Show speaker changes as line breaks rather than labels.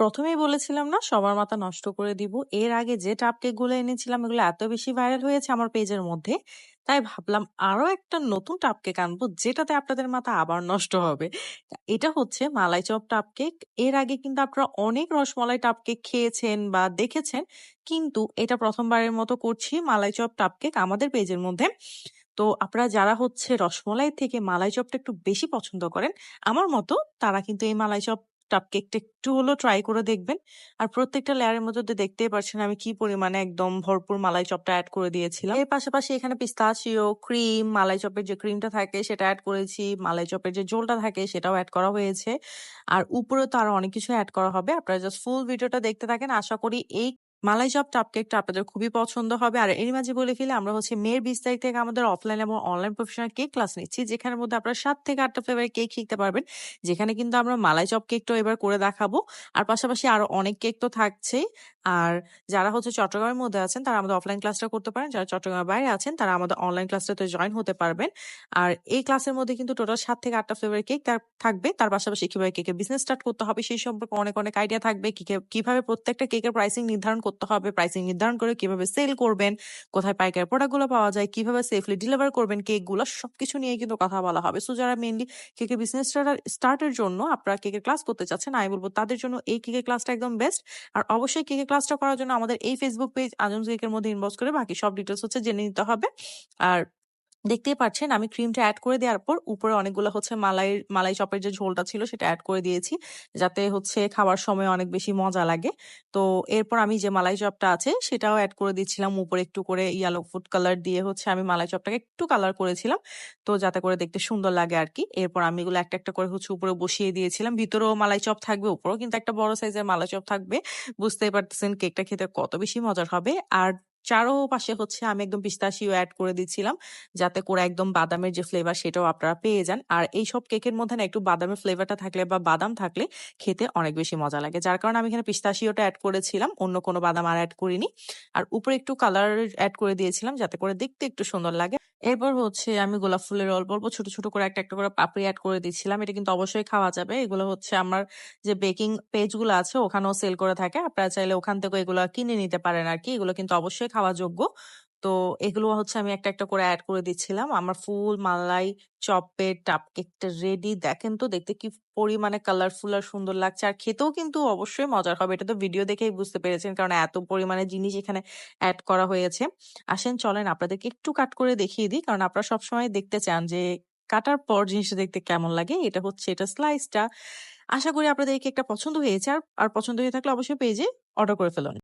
প্রথমেই বলেছিলাম না সবার মাথা নষ্ট করে দিব। এর আগে যে টাপ কেকগুলো এনেছিলাম এগুলো এত বেশি ভাইরাল হয়েছে আমার পেজের মধ্যে। তাই ভাবলাম আরও একটা নতুন টাপ কেক আনব যেটাতে আপনাদের মাথা আবার নষ্ট হবে। এটা হচ্ছে মালাই চপ টাপ কেক। এর আগে কিন্তু আপনারা অনেক রসমালাই টাপ কেক খেয়েছেন বা দেখেছেন। কিন্তু এটা প্রথমবারের মতো করছি মালাই চপ টাপ কেক আমাদের পেজের মধ্যে। তো আপনারা যারা হচ্ছে রসমলাই থেকে মালাই চপটা একটু বেশি পছন্দ করেন, আমার মতো তারা কিন্তু এই মালাই চপ টাপ কেকটা একটু হলেও ট্রাই করে দেখবেন। আর প্রত্যেকটা লেয়ারের মধ্যে তো দেখতেই পারছেন আমি কি পরিমাণে একদম ভরপুর মালাই চপটা অ্যাড করে দিয়েছিলাম। এর পাশাপাশি এখানে পিস্তাচিও, ক্রিম, মালাই চপের যে ক্রিমটা থাকে সেটা অ্যাড করেছি। মালাই চপের যে জোলটা থাকে সেটাও অ্যাড করা হয়েছে। আর উপরেও তো আরও অনেক কিছু অ্যাড করা হবে। আপনারা জাস্ট ফুল ভিডিওটা দেখতে থাকেন। আশা করি এই মালাই চপ টাপ কেকটা আপনাদের খুবই পছন্দ হবে। আর এরই মাঝে বলে ফেলি আমরা হচ্ছে মের ২০ তারিখ থেকে আমাদের অফলাইন এবং অনলাইন প্রফেশনাল কেক ক্লাস নিচ্ছি। যেখানের মধ্যে আপনারা ৭ থেকে ৮ টা ফ্লেভারের কেক শিখতে পারবেন। যেখানে কিন্তু আমরা মালাই চপ কেকটাও এবার করে দেখাবো। আর পাশাপাশি আরও অনেক কেক তো থাকছেই। আর যারা হচ্ছে চট্টগ্রামের মধ্যে আছেন তারা আমাদের অফলাইন ক্লাসটা করতে পারেন। যারা চট্টগ্রামের বাইরে আছেন তারা আমাদের অনলাইন ক্লাসটাতে জয়েন হতে পারবেন। আর এই ক্লাসের মধ্যে কিন্তু টোটাল সাত থেকে ৮ টা ফ্লেভারের কেক থাকবে। তার পাশাপাশি কীভাবে কেকের বিজনেস স্টার্ট করতে হবে সেই সম্পর্কে অনেক, অনেক আইডিয়া থাকবে। কীভাবে প্রত্যেকটা কেকের প্রাইসিং নির্ধারণ হবে, প্রাইসিং নির্ধারণ করে কীভাবে সেল করবেন, কোথায় পাইকারি প্রোডাক্টগুলো পাওয়া যায়, কীভাবে সেফলি ডেলিভার করবেন কেকগুলো সবকিছু নিয়ে কিন্তু কথা বলা হবে। সো যারা মেনলি কেকের বিজনেস স্টার্টের জন্য আপনারা কেকের ক্লাস করতে চাচ্ছেন, আমি বলব তাদের জন্য এই কেকের ক্লাসটা একদম বেস্ট। আর অবশ্যই কেকের ক্লাসটা করার জন্য আমাদের এই ফেসবুক পেজ আজম কেকের মধ্যে ইনবক্স করে বাকি সব ডিটেলস হচ্ছে জেনে নিতে হবে। আর দেখতেই পাচ্ছেন আমি ক্রিমটা অ্যাড করে দেওয়ার পর উপরে অনেকগুলো হচ্ছে মালাই মালাই চপের যে ঝোলটা ছিল সেটা অ্যাড করে দিয়েছি। যাতে হচ্ছে খাওয়ার সময় অনেক বেশি মজা লাগে। তো এরপর আমি যে মালাই চপটা আছে সেটাও অ্যাড করে দিচ্ছিলাম উপরে একটু করে ইয়ালো ফুড কালার দিয়ে হচ্ছে আমি মালাই চপটাকে একটু কালার করেছিলাম। তো যাতে করে দেখতে সুন্দর লাগে আর কি এরপর আমি এগুলো একটা, একটা করে হচ্ছে উপরে বসিয়ে দিয়েছিলাম। ভিতরেও মালাই চপ থাকবে, উপরেও কিন্তু একটা বড় সাইজের মালাই চপ থাকবে। বুঝতেই পারতেছেন কেকটা খেতে কত বেশি মজার হবে। আর চারোপাশে হচ্ছে আমি একদম পিস্তাশিও অ্যাড করে দিচ্ছিলাম। যাতে করে একদম বাদামের যে ফ্লেভার সেটাও আপনারা পেয়ে যান। আর এই সব কেকের মধ্যে না একটু বাদামের ফ্লেভারটা থাকলে বা বাদাম থাকলে খেতে অনেক বেশি মজা লাগে। যার কারণে আমি এখানে পিস্তাশিওটা অ্যাড করেছিলাম। অন্য কোনো বাদাম আর অ্যাড করিনি। আর উপরে একটু কালার অ্যাড করে দিয়েছিলাম, যাতে করে দেখতে একটু সুন্দর লাগে। এরপর হচ্ছে আমি গোলাপ ফুলের অল্প, অল্প ছোট, ছোট করে একটা, একটা করে পাপড়ি অ্যাড করে দিচ্ছিলাম। এটা কিন্তু অবশ্যই খাওয়া যাবে। এগুলো হচ্ছে আমার যে বেকিং পেজগুলো আছে ওখানেও সেল করে থাকে। আপনারা চাইলে ওখান থেকে এগুলো কিনে নিতে পারেন আর কি এগুলো কিন্তু অবশ্যই খাওয়া যোগ্য। তো এগুলো হচ্ছে আমি একটা, একটা করে অ্যাড করে দিচ্ছিলাম। আমার ফুল মালাই চপের টাপ কেকটা রেডি। দেখেন তো দেখতে কি পরিমাণে কালারফুল আর সুন্দর লাগছে। আর খেতেও কিন্তু অবশ্যই মজার হবে। এটা তো ভিডিও দেখেই বুঝতে পেরেছেন। কারণ এত পরিমাণে জিনিস এখানে অ্যাড করা হয়েছে। আসেন চলেন আপনাদেরকে একটু কাট করে দেখিয়ে দিই। কারণ আপনারা সবসময় দেখতে চান যে কাটার পর জিনিসটা দেখতে কেমন লাগে। এটা হচ্ছে এটা স্লাইসটা। আশা করি আপনাদের এই কেকটা পছন্দ হয়েছে। আর, আর পছন্দ হয়ে থাকলে অবশ্যই পেজে অর্ডার করে ফেলুন।